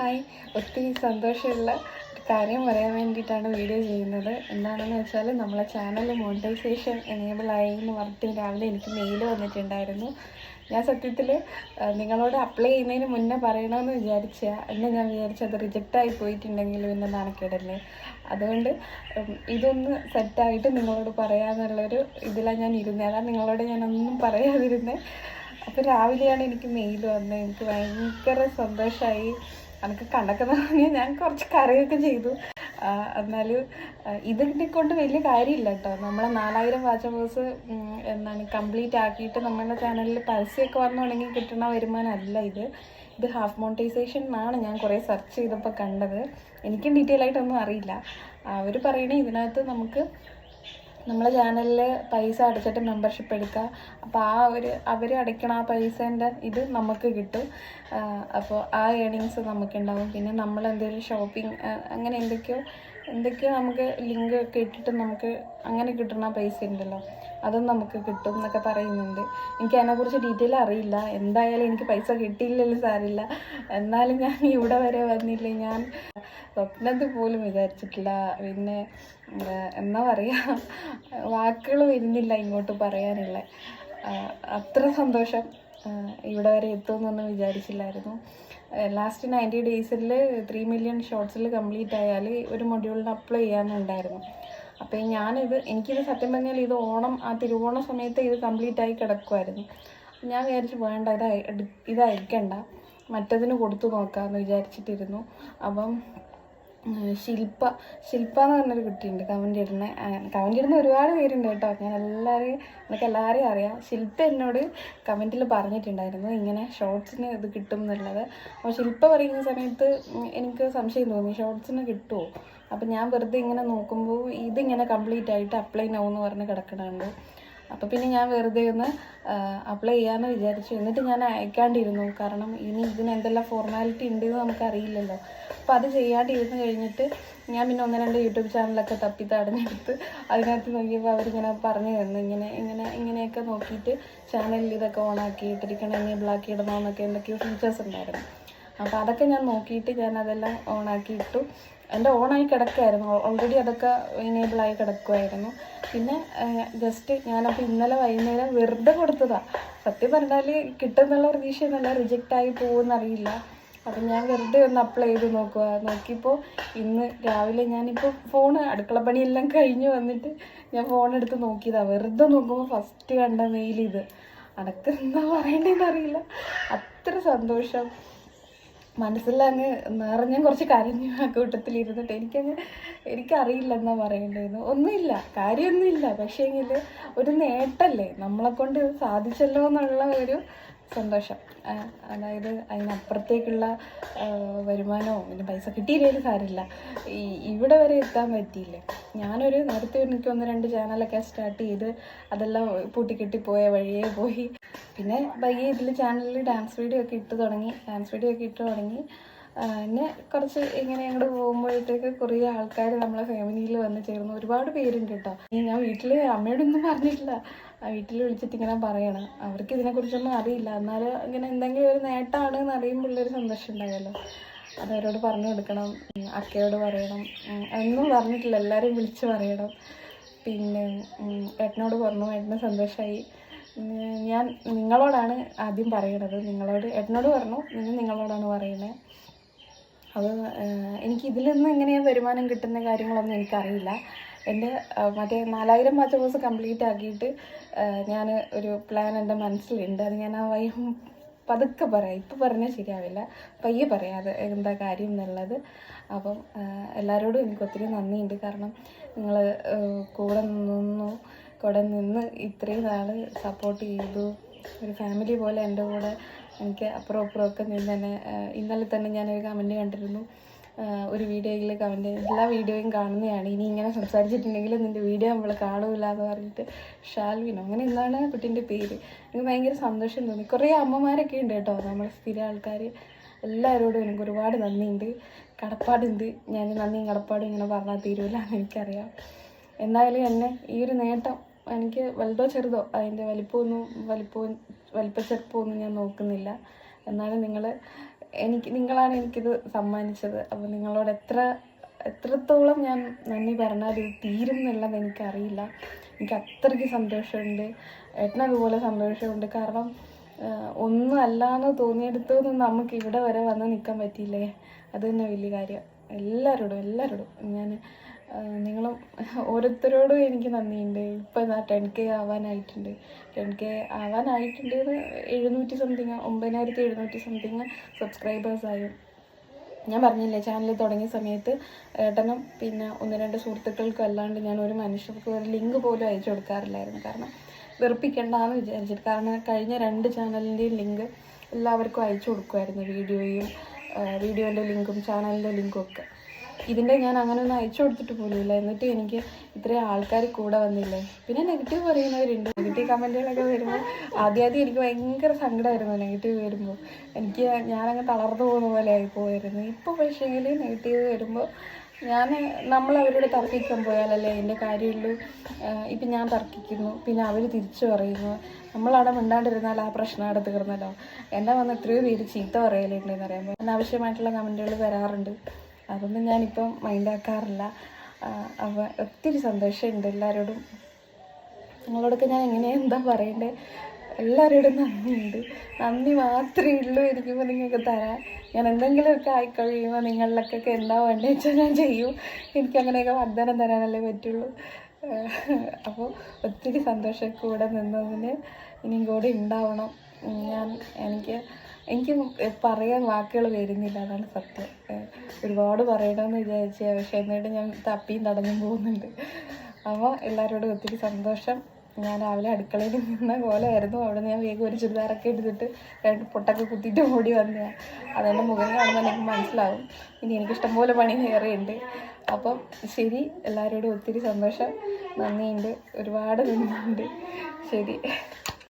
Hi. ഒത്തിരി സന്തോഷമുള്ള ഒരു കാര്യം പറയാൻ വേണ്ടിയിട്ടാണ് വീഡിയോ ചെയ്യുന്നത്. എന്താണെന്ന് വെച്ചാൽ നമ്മളെ ചാനൽ മോണിറ്റൈസേഷൻ എനേബിൾ ആയി എന്ന് പറഞ്ഞിട്ട് രാവിലെ എനിക്ക് മെയിൽ വന്നിട്ടുണ്ടായിരുന്നു. ഞാൻ സത്യത്തിൽ നിങ്ങളോട് അപ്ലൈ ചെയ്യുന്നതിന് മുന്നേ പറയണമെന്ന് വിചാരിച്ച എന്ന് ഞാൻ വിചാരിച്ചത് റിജക്റ്റായി പോയിട്ടുണ്ടെങ്കിൽ പിന്നെ നാണക്കേടല്ലേ അതുകൊണ്ട് ഇതൊന്ന് സെറ്റായിട്ട് നിങ്ങളോട് പറയാമെന്നുള്ളൊരു ഇതിലാണ് ഞാൻ ഇരുന്നത് അതാണ് നിങ്ങളോട് ഞാനൊന്നും പറയാതിരുന്നത് അപ്പോൾ രാവിലെയാണ് എനിക്ക് മെയിൽ വന്നത് എനിക്ക് ഭയങ്കര സന്തോഷമായി എനിക്ക് കണ്ടൊക്കെ തുടങ്ങി ഞാൻ കുറച്ച് കറിയൊക്കെ ചെയ്തു. എന്നാൽ ഇതിനെ കൊണ്ട് വലിയ കാര്യമില്ല കേട്ടോ. നമ്മളെ നാലായിരം വാച്ചവേഴ്സ് എന്താണ് കംപ്ലീറ്റ് ആക്കിയിട്ട് നമ്മുടെ ചാനലിൽ പരസ്യമൊക്കെ വന്നു തുടങ്ങി കിട്ടുന്ന വരുമാനമല്ല ഇത്. ഇത് ഹാഫ് മോണിറ്റൈസേഷൻ എന്നാണ് ഞാൻ കുറേ സെർച്ച് ചെയ്തപ്പോൾ കണ്ടത്. എനിക്കും ഡീറ്റെയിൽ ആയിട്ടൊന്നും അറിയില്ല. അവർ പറയണേ ഇതിനകത്ത് നമുക്ക് നമ്മളെ ചാനലിൽ പൈസ അടച്ചിട്ട് മെമ്പർഷിപ്പ് എടുക്കുക. അപ്പോൾ ആ ഒരു അവർ അടയ്ക്കണ ആ പൈസേന്റെ ഇത് നമുക്ക് കിട്ടും. അപ്പോൾ ആ ഏണിങ്സ് നമുക്കുണ്ടാവും. പിന്നെ നമ്മൾ എന്തെങ്കിലും ഷോപ്പിംഗ് അങ്ങനെ എന്തൊക്കെയോ എന്തൊക്കെയോ നമുക്ക് ലിങ്ക് ഒക്കെ ഇട്ടിട്ട് നമുക്ക് അങ്ങനെ കിട്ടുന്ന പൈസ ഉണ്ടല്ലോ. അതും നമുക്ക് കിട്ടും എന്നൊക്കെ പറയുന്നുണ്ട്. എനിക്ക് അതിനെക്കുറിച്ച് ഡീറ്റെയിൽ അറിയില്ല. എന്തായാലും എനിക്ക് പൈസ കിട്ടിയില്ലല്ലോ സാരില്ല. എന്നാലും ഞാൻ ഇവിടെ വരെ വന്നില്ല. ഞാൻ സ്വപ്നത്തിൽ പോലും വിചാരിച്ചിട്ടില്ല. പിന്നെ എന്താ പറയുക വാക്കുകൾ വരുന്നില്ല ഇങ്ങോട്ട് പറയാനുള്ള. അത്ര സന്തോഷം ഇവിടെ വരെ എത്തുമെന്നൊന്നും വിചാരിച്ചില്ലായിരുന്നു. ലാസ്റ്റ് നയന്റി ഡേയ്സിൽ ത്രീ മില്യൺ ഷോർട്സിൽ കംപ്ലീറ്റ് ആയാൽ ഒരു മൊഡ്യൂളിന് അപ്ലൈ ചെയ്യാനുണ്ടായിരുന്നു. അപ്പോൾ ഞാനിത് എനിക്കിത് സത്യം പറഞ്ഞാൽ ഇത് ഓണം ആ തിരുവോണ സമയത്ത് ഇത് കംപ്ലീറ്റ് ആയി കിടക്കുമായിരുന്നു ഞാൻ വിചാരിച്ചു വേണ്ട ഇതായി ഇതായിരിക്കണ്ട. മറ്റതിന് കൊടുത്തു നോക്കാമെന്ന് വിചാരിച്ചിട്ടിരുന്നു. അപ്പം ശില്പ ശില്പ എന്ന് പറഞ്ഞൊരു കുട്ടിയുണ്ട് കമന്റ് ഇടുന്ന കമന്റ് ഇടുന്ന ഒരുപാട് പേരുണ്ട് കേട്ടോ. ഞാൻ എല്ലാവരെയും എനിക്ക് എല്ലാവരെയും അറിയാം. ശില്പ എന്നോട് കമന്റിൽ പറഞ്ഞിട്ടുണ്ടായിരുന്നു ഇങ്ങനെ ഷോർട്സിന് ഇത് കിട്ടും എന്നുള്ളത്. അപ്പോൾ ശില്പ പറയുന്ന സമയത്ത് എനിക്ക് സംശയം തോന്നി ഷോർട്സിന് കിട്ടുമോ അപ്പം ഞാൻ വെറുതെ ഇങ്ങനെ നോക്കുമ്പോൾ ഇതിങ്ങനെ കംപ്ലീറ്റ് ആയിട്ട് അപ്ലൈ നോ എന്ന് പറഞ്ഞ് കിടക്കണുണ്ട്. അപ്പോൾ പിന്നെ ഞാൻ വെറുതെ ഒന്ന് അപ്ലൈ ചെയ്യാമെന്ന് വിചാരിച്ചു. എന്നിട്ട് ഞാൻ അയക്കാണ്ടിരുന്നു. കാരണം ഇനി ഇതിന് എന്തെല്ലാം ഫോർമാലിറ്റി ഉണ്ടെന്ന് നമുക്കറിയില്ലല്ലോ. അപ്പോൾ അത് ചെയ്യാണ്ടിരുന്ന് കഴിഞ്ഞിട്ട് ഞാൻ പിന്നെ ഒന്ന് രണ്ട് യൂട്യൂബ് ചാനലൊക്കെ തപ്പി തടഞ്ഞെടുത്ത് അതിനകത്ത് നോക്കിയപ്പോൾ അവരിങ്ങനെ പറഞ്ഞു തന്നു. ഇങ്ങനെ ഇങ്ങനെ ഇങ്ങനെയൊക്കെ നോക്കിയിട്ട് ചാനലിൽ ഇതൊക്കെ ഓണാക്കി ഇട്ടിരിക്കണം ഇനി ബ്ലാക്ക് ഇടണമെന്നൊക്കെ എന്തൊക്കെയോ ഫീച്ചേഴ്സ് ഉണ്ടായിരുന്നു. അപ്പോൾ അതൊക്കെ ഞാൻ നോക്കിയിട്ട് ഞാൻ അതെല്ലാം ഓണാക്കി ഇട്ടു. എന്റെ ഓണായി കിടക്കുമായിരുന്നു ഓൾറെഡി അതൊക്കെ എനേബിളായി കിടക്കുമായിരുന്നു പിന്നെ ജസ്റ്റ് ഞാനപ്പോൾ ഇന്നലെ വൈകുന്നേരം വെറുതെ കൊടുത്തതാണ് സത്യം പറഞ്ഞാൽ കിട്ടുന്നുള്ള പ്രതീക്ഷയൊന്നുമല്ല. റിജക്റ്റ് ആയി പോകുമെന്നറിയില്ല. അപ്പം ഞാൻ വെറുതെ ഒന്ന് അപ്ലൈ ചെയ്ത് നോക്കുക നോക്കിയപ്പോൾ ഇന്ന് രാവിലെ ഞാനിപ്പോൾ ഫോൺ അടുക്കള പണിയെല്ലാം കഴിഞ്ഞ് വന്നിട്ട് ഞാൻ ഫോൺ എടുത്ത് നോക്കിയതാണ് വെറുതെ നോക്കുമ്പോൾ ഫസ്റ്റ് കണ്ട മെയിൽ ഇത്. അടക്കം എന്താ പറയണ്ടതെന്ന് അറിയില്ല അത്ര സന്തോഷം. മനസ്സിലങ്ങ് നിറഞ്ഞ കുറച്ച് കരഞ്ഞു ആ കൂട്ടത്തിൽ ഇരുന്നിട്ട് എനിക്കങ്ങ് എനിക്കറിയില്ല എന്നാ പറയണ്ടായിരുന്നു ഒന്നുമില്ല കാര്യമൊന്നുമില്ല. പക്ഷേങ്കിൽ ഒരു നേട്ടല്ലേ നമ്മളെ കൊണ്ട് സാധിച്ചല്ലോ എന്നുള്ള ഒരു സന്തോഷം. അതായത് അതിനപ്പുറത്തേക്കുള്ള വരുമാനവും പിന്നെ പൈസ കിട്ടിയില്ലെങ്കിലും സാരമില്ല. ഈ ഇവിടെ വരെ എത്താൻ പറ്റിയില്ലേ? ഞാനൊരു നേരത്തെ എനിക്ക് ഒന്ന് രണ്ട് ചാനലൊക്കെ സ്റ്റാർട്ട് ചെയ്ത് അതെല്ലാം പൂട്ടിക്കെട്ടി പോയ വഴിയേ പോയി. പിന്നെ പയ്യെ ഇതിൽ ചാനലിൽ ഡാൻസ് വീഡിയോ ഒക്കെ ഇട്ട് തുടങ്ങി. ഡാൻസ് വീഡിയോ ഒക്കെ ഇട്ട് തുടങ്ങി. പിന്നെ കുറച്ച് ഇങ്ങനെ അങ്ങോട്ട് പോകുമ്പോഴത്തേക്ക് കുറേ ആൾക്കാർ നമ്മളെ ഫാമിലിയിൽ വന്ന് ചേർന്ന് ഒരുപാട് പേരുണ്ട് കേട്ടോ ഞാൻ വീട്ടിൽ അമ്മയോടൊന്നും പറഞ്ഞിട്ടില്ല. ആ വീട്ടിൽ വിളിച്ചിട്ട് ഇങ്ങനെ പറയണം. അവർക്ക് ഇതിനെക്കുറിച്ചൊന്നും അറിയില്ല. എന്നാലും ഇങ്ങനെ എന്തെങ്കിലും ഒരു നേട്ടമാണ് എന്ന് ഒരു സന്തോഷം ഉണ്ടാവുമല്ലോ അത് അവരോട് പറഞ്ഞു കൊടുക്കണം. അക്കയോട് പറയണം. എന്നും പറഞ്ഞിട്ടില്ല. എല്ലാവരും വിളിച്ച് പറയണം. പിന്നെ ഏട്ടനോട് പറഞ്ഞു. ഏട്ടന് സന്തോഷമായി ഞാൻ നിങ്ങളോടാണ് ആദ്യം പറയണത്. നിങ്ങളോട് ഏട്ടനോട് പറഞ്ഞു. ഇനി നിങ്ങളോടാണ് പറയുന്നത് അത് എനിക്ക് ഇതിൽ നിന്ന് എങ്ങനെയാണ് വരുമാനം കിട്ടുന്ന കാര്യങ്ങളൊന്നും എനിക്കറിയില്ല. എന്റെ മറ്റേ നാലായിരം വാച്ച് കോഴ്സ് കംപ്ലീറ്റ് ആക്കിയിട്ട് ഞാൻ ഒരു പ്ലാൻ എന്റെ മനസ്സിലുണ്ട്. അത് ഞാൻ ആ വൈ പതുക്കെ പറയാം. ഇപ്പം പറഞ്ഞാൽ ശരിയാവില്ല. പയ്യെ പറയാം അത് എന്താ കാര്യം എന്നുള്ളത്. അപ്പം എല്ലാവരോടും എനിക്ക് ഒത്തിരി നന്ദിയുണ്ട്. കാരണം നിങ്ങൾ കൂടെ നിന്നു കൂടെ നിന്ന് ഇത്രയും നാൾ സപ്പോർട്ട് ചെയ്തു. ഒരു ഫാമിലി പോലെ എന്റെ കൂടെ എനിക്ക് അപ്പുറം ഒക്കെ നിന്ന് തന്നെ ഇന്നലെ തന്നെ ഞാനൊരു കമന്റ് കണ്ടിരുന്നു. ഒരു വീഡിയോയിൽ കമന്റ് എല്ലാ വീഡിയോയും കാണുന്നതാണ്. ഇനി ഇങ്ങനെ സംസാരിച്ചിട്ടുണ്ടെങ്കിൽ നിന്റെ വീഡിയോ നമ്മൾ കാണൂല എന്ന് പറഞ്ഞിട്ട് ഷാൽവിൻ. അങ്ങനെ എന്താണ് കുട്ടീന്റെ പേര്. എനിക്ക് ഭയങ്കര സന്തോഷം തോന്നി. കുറേ അമ്മമാരൊക്കെ ഉണ്ട് കേട്ടോ നമ്മൾ സ്ഥിര ആൾക്കാർ എല്ലാവരോടും എനിക്ക് ഒരുപാട് നന്ദിയുണ്ട്. കടപ്പാടുണ്ട്. ഞാൻ നന്ദിയും കടപ്പാടും ഇങ്ങനെ പറഞ്ഞാൽ എന്ന് എനിക്കറിയാം. എന്തായാലും എന്നെ ഈ ഒരു നേട്ടം എനിക്ക് വലുതോ ചെറുതോ അതിന്റെ വലിപ്പമൊന്നും വലിപ്പവും വലിപ്പച്ചെറുപ്പമൊന്നും ഞാൻ നോക്കുന്നില്ല. എന്നാലും നിങ്ങൾ എനിക്ക് നിങ്ങളാണ് എനിക്കിത് സമ്മാനിച്ചത്. അപ്പോൾ നിങ്ങളോട് എത്ര എത്രത്തോളം ഞാൻ നന്ദി പറഞ്ഞാൽ ഇത് തീരും എന്നുള്ളത് എനിക്കറിയില്ല. എനിക്ക് അത്രയ്ക്ക് സന്തോഷമുണ്ട്. ഏട്ടനതുപോലെ സന്തോഷമുണ്ട്. കാരണം ഒന്നും അല്ലാന്ന് തോന്നിയെടുത്തു നമുക്ക് ഇവിടെ വരെ വന്ന് നിൽക്കാൻ പറ്റിയില്ലേ? അത് തന്നെ വലിയ കാര്യം. എല്ലാവരോടും എല്ലാവരോടും ഞാൻ നിങ്ങളും ഓരോരുത്തരോടും എനിക്ക് നന്ദിയുണ്ട്. ഇപ്പം എന്നാ ടെൻ കെ ആവാനായിട്ടുണ്ട്. ടെൻ കെ ആവാനായിട്ടുണ്ട് എഴുന്നൂറ്റി സംതിങ് ഒമ്പതിനായിരത്തി എഴുന്നൂറ്റി സംതിങ് സബ്സ്ക്രൈബേഴ്സായി ഞാൻ പറഞ്ഞില്ലേ ചാനൽ തുടങ്ങിയ സമയത്ത് ഏട്ടനും പിന്നെ ഒന്ന് രണ്ട് സുഹൃത്തുക്കൾക്കും അല്ലാണ്ട് ഞാൻ ഒരു മനുഷ്യർക്ക് ഒരു ലിങ്ക് പോലും അയച്ചു കൊടുക്കാറില്ലായിരുന്നു. കാരണം വെറുപ്പിക്കണ്ടെന്ന് വിചാരിച്ചിട്ട്. കാരണം കഴിഞ്ഞ രണ്ട് ചാനലിന്റെയും ലിങ്ക് എല്ലാവർക്കും അയച്ചു കൊടുക്കുമായിരുന്നു. വീഡിയോയും വീഡിയോന്റെ ലിങ്കും ചാനലിന്റെ ലിങ്കും ഒക്കെ. ഇതിന്റെ ഞാൻ അങ്ങനെ ഒന്നും അയച്ചു കൊടുത്തിട്ട് പോലുമില്ല. എന്നിട്ട് എനിക്ക് ഇത്രയും ആൾക്കാർ കൂടെ വന്നില്ലേ? പിന്നെ നെഗറ്റീവ് പറയുന്നവരുണ്ട്. നെഗറ്റീവ് കമന്റുകളൊക്കെ വരുമ്പോൾ ആദ്യം ആദ്യം എനിക്ക് ഭയങ്കര സങ്കടമായിരുന്നു നെഗറ്റീവ് വരുമ്പോൾ എനിക്ക് ഞാനങ്ങ് തളർന്നു പോകുന്ന പോലെ ആയി പോയിരുന്നു. ഇപ്പോൾ പക്ഷേങ്കിൽ നെഗറ്റീവ് വരുമ്പോൾ ഞാൻ നമ്മൾ അവരോട് തർക്കിക്കാൻ പോയാലല്ലേ എന്റെ കാര്യമുള്ളൂ. ഇപ്പം ഞാൻ തർക്കിക്കുന്നു. പിന്നെ അവർ തിരിച്ചു പറയുന്നു. നമ്മളവിടെ മിണ്ടാണ്ടിരുന്നാൽ ആ പ്രശ്നം അവിടെ തീർന്നല്ലോ. എന്നെ വന്ന് എത്രയോ പേര് ചീത്ത പറയലുണ്ടെന്ന് പറയുമ്പോൾ അനാവശ്യമായിട്ടുള്ള കമന്റുകൾ വരാറുണ്ട്. അതൊന്നും ഞാനിപ്പം മൈൻഡാക്കാറില്ല അവ ഒത്തിരി സന്തോഷമുണ്ട് എല്ലാവരോടും നിങ്ങളോടൊക്കെ ഞാൻ എങ്ങനെ എന്താ പറയണ്ടേ? എല്ലാവരോടും നന്ദിയുണ്ട്. നന്ദി മാത്രമേ ഉള്ളൂ എനിക്കിപ്പോൾ നിങ്ങൾക്ക് തരാൻ. ഞാൻ എന്തെങ്കിലുമൊക്കെ ആയിക്കഴിയുമ്പോൾ നിങ്ങളിലൊക്കെ എന്താ വേണ്ടത് വെച്ചാൽ ഞാൻ ചെയ്യും. എനിക്ക് അങ്ങനെയൊക്കെ വാഗ്ദാനം തരാനല്ലേ പറ്റുള്ളൂ. അപ്പോൾ ഒത്തിരി സന്തോഷം കൂടെ നിന്നതിന് ഇനിയും കൂടെ ഉണ്ടാവണം. ഞാൻ എനിക്ക് എനിക്ക് പറയാൻ വാക്കുകൾ വരുന്നില്ല അതാണ് സത്യം. ഒരുപാട് പറയണമെന്ന് വിചാരിച്ച പക്ഷേ എന്നിട്ട് ഞാൻ തപ്പിയും തടഞ്ഞും പോകുന്നുണ്ട്. അപ്പോൾ എല്ലാവരോടും ഒത്തിരി സന്തോഷം. ഞാൻ രാവിലെ അടുക്കളയിൽ നിന്ന പോലെ ആയിരുന്നു. അവിടെ ഞാൻ വേഗം ഒരു ചുരിദാറൊക്കെ എടുത്തിട്ട് രണ്ട് പൊട്ടൊക്കെ കുത്തിയിട്ട് ഓടി വന്നതാണ് അതെന്റെ മുഖം കാണുമ്പോൾ എനിക്ക് മനസ്സിലാവും. ഇനി എനിക്കിഷ്ടം ഇഷ്ടംപോലെ പണി കയറിയുണ്ട് അപ്പം ശരി എല്ലാവരോടും ഒത്തിരി സന്തോഷം. നന്ദിയുണ്ട്. ഒരുപാട് നന്ദിയുണ്ട്. ശരി.